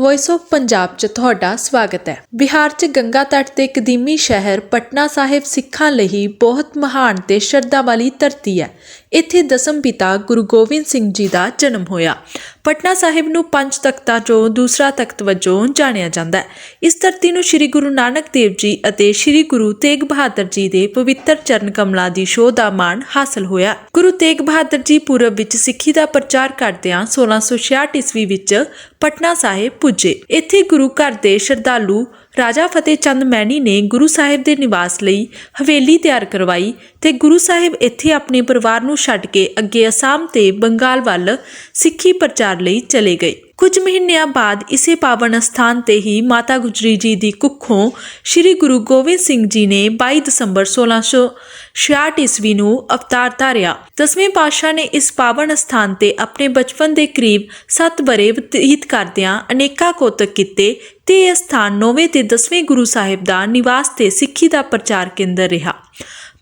Voice of Punjab 'ਚ ਤੁਹਾਡਾ ਸਵਾਗਤ ਹੈ। ਬਿਹਾਰ 'ਚ ਗੰਗਾ ਤਟ ਤੇ ਕਦੀਮੀ ਸ਼ਹਿਰ ਪਟਨਾ ਸਾਹਿਬ ਸਿੱਖਾਂ ਲਈ ਬਹੁਤ ਮਹਾਨ ਤੇ ਸ਼ਰਧਾ ਵਾਲੀ ਧਰਤੀ ਹੈ। ਇੱਥੇ ਦਸਮ ਪਿਤਾ ਗੁਰੂ ਗੋਬਿੰਦ ਸਿੰਘ ਜੀ ਦਾ ਜਨਮ ਹੋਇਆ। ਪਟਨਾ ਸਾਹਿਬ ਨੂੰ ਪੰਜ ਤਖਤਾਂ 'ਚੋਂ ਦੂਸਰਾ ਤਖਤ ਵਜੋਂ ਜਾਣਿਆ ਜਾਂਦਾ ਹੈ। ਇਸ ਧਰਤੀ ਨੂੰ ਸ੍ਰੀ ਗੁਰੂ ਨਾਨਕ ਦੇਵ ਜੀ ਅਤੇ ਸ੍ਰੀ ਗੁਰੂ ਤੇਗ ਬਹਾਦਰ ਜੀ ਦੇ ਪਵਿੱਤਰ ਚਰਨ ਕਮਲਾਂ ਦੀ ਸ਼ੋਅ ਦਾ ਮਾਣ ਹਾਸਲ ਹੋਇਆ। ਗੁਰੂ ਤੇਗ ਬਹਾਦਰ ਜੀ ਪੂਰਬ ਵਿੱਚ ਸਿੱਖੀ ਦਾ ਪ੍ਰਚਾਰ ਕਰਦਿਆਂ 1666 ਈਸਵੀ ਵਿੱਚ ਪਟਨਾ ਸਾਹਿਬ ਪੁੱਜੇ। ਇੱਥੇ ਗੁਰੂ ਘਰ ਦੇ ਸ਼ਰਧਾਲੂ ਰਾਜਾ ਫਤਿਹ ਚੰਦ ਮੈਣੀ ਨੇ ਗੁਰੂ ਸਾਹਿਬ ਦੇ ਨਿਵਾਸ ਲਈ ਹਵੇਲੀ ਤਿਆਰ ਕਰਵਾਈ ਤੇ ਗੁਰੂ ਸਾਹਿਬ ਇੱਥੇ ਆਪਣੇ ਪਰਿਵਾਰ ਨੂੰ ਛੱਡ ਕੇ ਅੱਗੇ ਅਸਾਮ ਤੇ ਬੰਗਾਲ ਵੱਲ ਸਿੱਖੀ ਪ੍ਰਚਾਰ ਲਈ ਚਲੇ ਗਏ। ਕੁਝ ਮਹੀਨਿਆਂ ਬਾਅਦ ਇਸੇ ਪਾਵਨ ਸਥਾਨ ਤੇ ਹੀ ਮਾਤਾ ਗੁਜਰੀ ਜੀ ਦੀ ਕੁੱਖੋਂ ਸ੍ਰੀ ਗੁਰੂ ਗੋਬਿੰਦ ਸਿੰਘ ਜੀ ਨੇ 22 ਦਸੰਬਰ 1666 ਈਸਵੀ ਨੂੰ ਅਵਤਾਰ ਧਾਰਿਆ। ਦਸਵੇਂ ਪਾਤਸ਼ਾਹ ਨੇ ਇਸ ਪਾਵਨ ਸਥਾਨ ਤੇ ਆਪਣੇ ਬਚਪਨ ਦੇ ਕਰੀਬ 7 ਬਰੇ ਬਤੀਤ ਕਰਦਿਆਂ ਅਨੇਕਾਂ ਕੋਤਕ ਕੀਤੇ ਤੇ ਇਹ ਸਥਾਨ ਨੌਵੇਂ ਤੇ 10ਵੇਂ ਗੁਰੂ ਸਾਹਿਬ ਦਾ ਨਿਵਾਸ ਤੇ ਸਿੱਖੀ ਦਾ ਪ੍ਰਚਾਰ ਕੇਂਦਰ ਰਿਹਾ।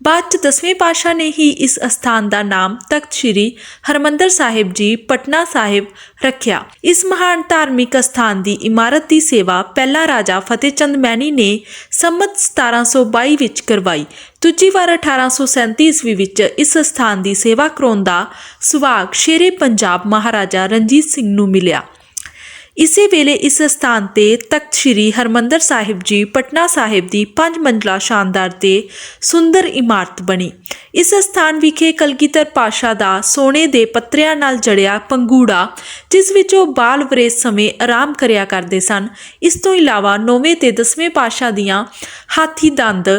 ਬਾਅਦ ਚ ਦਸਵੇਂ ਪਾਤਸ਼ਾਹ ਨੇ ਹੀ ਇਸ ਅਸਥਾਨ ਦਾ ਨਾਮ ਤਖਤ ਸ੍ਰੀ ਹਰਮੰਦਰ ਸਾਹਿਬ ਜੀ, ਪਟਨਾ ਸਾਹਿਬ ਰੱਖਿਆ। ਇਸ ਮਹਾਨ ਧਾਰਮਿਕ ਅਸਥਾਨ ਦੀ ਇਮਾਰਤ ਦੀ ਸੇਵਾ ਪਹਿਲਾ ਰਾਜਾ ਫਤਿਹ ਚੰਦ ਮੈਣੀ ਨੇ ਸੰਮਤ 1722 ਵਿੱਚ ਕਰਵਾਈ। ਦੂਜੀ ਵਾਰ 1837 ਈਸਵੀ ਵਿੱਚ ਇਸ ਸਥਾਨ ਦੀ ਸੇਵਾ ਕਰਾਉਣ ਦਾ ਸੁਭਾਗ ਸ਼ੇਰੇ ਪੰਜਾਬ ਮਹਾਰਾਜਾ ਰਣਜੀਤ ਸਿੰਘ ਨੂੰ ਮਿਲਿਆ। ਇਸੇ ਵੇਲੇ ਇਸ ਸਥਾਨ ਤੇ ਤਖਤ ਸ੍ਰੀ ਹਰਮੰਦਰ ਸਾਹਿਬ ਜੀ, ਪਟਨਾ ਸਾਹਿਬ ਦੀ ਪੰਜ ਮੰਜ਼ਲਾ ਸ਼ਾਨਦਾਰ ਤੇ ਸੁੰਦਰ ਇਮਾਰਤ ਬਣੀ। ਇਸ ਸਥਾਨ ਵਿਖੇ ਕਲਗੀਧਰ ਪਾਸ਼ਾ ਦਾ ਸੋਨੇ ਦੇ ਪੱਤਰਿਆਂ ਨਾਲ ਜੜਿਆ ਪੰਗੂੜਾ ਜਿਸ ਵਿੱਚ ਉਹ ਬਾਲ ਵਰੇਸ ਸਮੇਂ ਆਰਾਮ ਕਰਿਆ ਕਰਦੇ ਸਨ। ਇਸ ਤੋਂ ਇਲਾਵਾ ਨੌਵੇਂ ਤੇ ਦਸਵੇਂ ਪਾਸ਼ਾ ਦੀਆਂ ਹਾਥੀ ਦੰਦ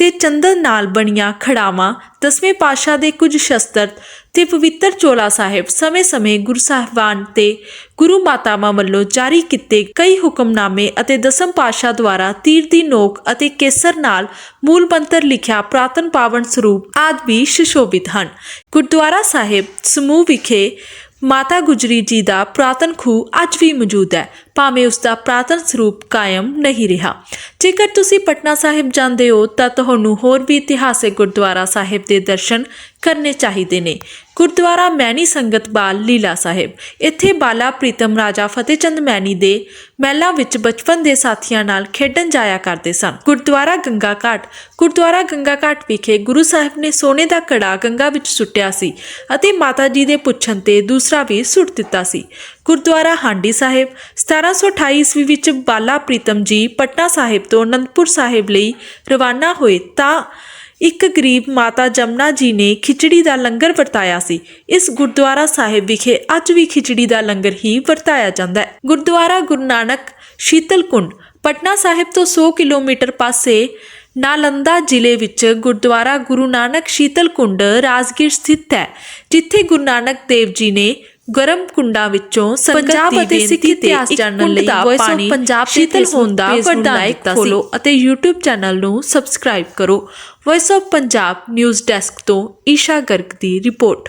ਤੇ ਚੰਦਨ ਨਾਲ ਬਣੀਆਂ ਖੜਾਵਾਂ, ਦਸਵੇਂ ਪਾਤਸ਼ਾਹ ਦੇ ਕੁਝ ਸ਼ਸਤਰ ਤੇ ਪਵਿੱਤਰ ਚੋਲਾ ਸਾਹਿਬ ਸਮੇਂ-ਸਮੇਂ ਗੁਰੂ ਸਾਹਿਬਾਨ ਤੇ ਗੁਰੂ ਮਾਤਾਵਾਂ ਵੱਲੋਂ ਜਾਰੀ ਕੀਤੇ ਕਈ ਹੁਕਮਨਾਮੇ ਅਤੇ ਦਸਮ ਪਾਤਸ਼ਾਹ ਦੁਆਰਾ ਤੀਰ ਦੀ ਨੋਕ ਅਤੇ ਕੇਸਰ ਨਾਲ ਮੂਲ ਮੰਤਰ ਲਿਖਿਆ ਪ੍ਰਾਤਨ ਪਾਵਨ ਸਰੂਪ ਆਦਿ ਵੀ ਸੁਸ਼ੋਭਿਤ ਹਨ। ਗੁਰਦੁਆਰਾ ਸਾਹਿਬ ਸਮੂਹ ਵਿਖੇ ਮਾਤਾ ਗੁਜਰੀ ਜੀ ਦਾ ਪ੍ਰਾਤਨ ਖੂਹ ਅੱਜ ਵੀ ਮੌਜੂਦ ਹੈ। ਭਾਵੇਂ ਉਸ ਦਾ ਪ੍ਰਾਤਨ ਸਰੂਪ ਕਾਇਮ ਨਹੀਂ ਰਿਹਾ। ਜੇਕਰ ਤੁਸੀਂ ਪਟਨਾ ਸਾਹਿਬ ਜਾਂਦੇ ਹੋ, ਤਾਂ ਤੁਹਾਨੂੰ ਹੋਰ ਵੀ ਇਤਿਹਾਸਿਕ ਗੁਰਦੁਆਰਾ ਸਾਹਿਬ ਦੇ ਦਰਸ਼ਨ ਕਰਨੇ ਚਾਹੀਦੇ ਨੇ। ਗੁਰਦੁਆਰਾ ਮੈਣੀ ਸੰਗਤ ਬਾਲ ਲੀਲਾ ਸਾਹਿਬ। ਇੱਥੇ ਬਾਲਾ ਪ੍ਰੀਤਮ ਰਾਜਾ ਫਤਿਹ ਚੰਦ ਮੈਣੀ ਦੇ ਮਹਿਲਾ ਵਿੱਚ ਬਚਪਨ ਦੇ ਸਾਥੀਆਂ ਨਾਲ ਖੇਡਣ ਜਾਇਆ ਕਰਦੇ ਸਨ। ਗੁਰਦੁਆਰਾ ਗੰਗਾ ਘਾਟ। ਗੁਰਦੁਆਰਾ ਗੰਗਾ ਘਾਟ ਵਿਖੇ ਗੁਰੂ ਸਾਹਿਬ ਨੇ ਸੋਨੇ ਦਾ ਕੜਾ ਗੰਗਾ ਵਿੱਚ ਸੁੱਟਿਆ ਸੀ ਅਤੇ ਮਾਤਾ ਜੀ ਦੇ ਪੁੱਛਣ ਤੇ ਦੂਸਰਾ ਵੀ ਸੁੱਟ ਦਿੱਤਾ ਸੀ। ਗੁਰਦੁਆਰਾ ਹਾਂਡੀ ਸਾਹਿਬ 1728 ਈਸਵੀ ਵਿੱਚ ਬਾਲਾ ਪ੍ਰੀਤਮ ਜੀ ਪਟਨਾ ਸਾਹਿਬ ਤੋਂ ਅਨੰਦਪੁਰ ਸਾਹਿਬ ਲਈ ਰਵਾਨਾ ਹੋਏ ਤਾਂ ਇੱਕ ਗਰੀਬ ਮਾਤਾ ਜਮਨਾ ਜੀ ਨੇ ਖਿਚੜੀ ਦਾ ਲੰਗਰ ਵਰਤਾਇਆ ਸੀ। ਇਸ ਗੁਰਦੁਆਰਾ ਸਾਹਿਬ ਵਿਖੇ ਅੱਜ ਵੀ ਖਿਚੜੀ ਦਾ ਲੰਗਰ ਹੀ ਵਰਤਾਇਆ ਜਾਂਦਾ ਹੈ। ਗੁਰਦੁਆਰਾ ਗੁਰੂ ਨਾਨਕ ਸ਼ੀਤਲਕੁੰਡ ਪਟਨਾ ਸਾਹਿਬ ਤੋਂ 100 ਕਿਲੋਮੀਟਰ ਪਾਸੇ ਨਾਲੰਦਾ ਜ਼ਿਲ੍ਹੇ ਵਿੱਚ ਗੁਰਦੁਆਰਾ ਗੁਰੂ ਨਾਨਕ ਸ਼ੀਤਲਕੁੰਡ ਰਾਜਗੀਰ ਸਥਿਤ ਹੈ, ਜਿੱਥੇ ਗੁਰੂ ਨਾਨਕ ਦੇਵ ਜੀ ਨੇ ਗਰਮ ਕੁੰਡਾਂ ਵਿੱਚੋਂ ਪੰਜਾਬ ਅਤੇ ਸਿੱਖ ਇਤਿਹਾਸ ਜਾਣਨ ਲਈ ਵੌਇਸ ਆਫ ਪੰਜਾਬ ਸ਼ੀਤਲ ਹੋਣ ਦਾ ਦਿੱਤਾ ਸੀ। ਅਤੇ YouTube ਚੈਨਲ ਨੂੰ ਸਬਸਕ੍ਰਾਈਬ ਕਰੋ। Voice of Punjab news desk ਤੋਂ ਈਸ਼ਾ ਗਰਗ ਦੀ ਰਿਪੋਰਟ।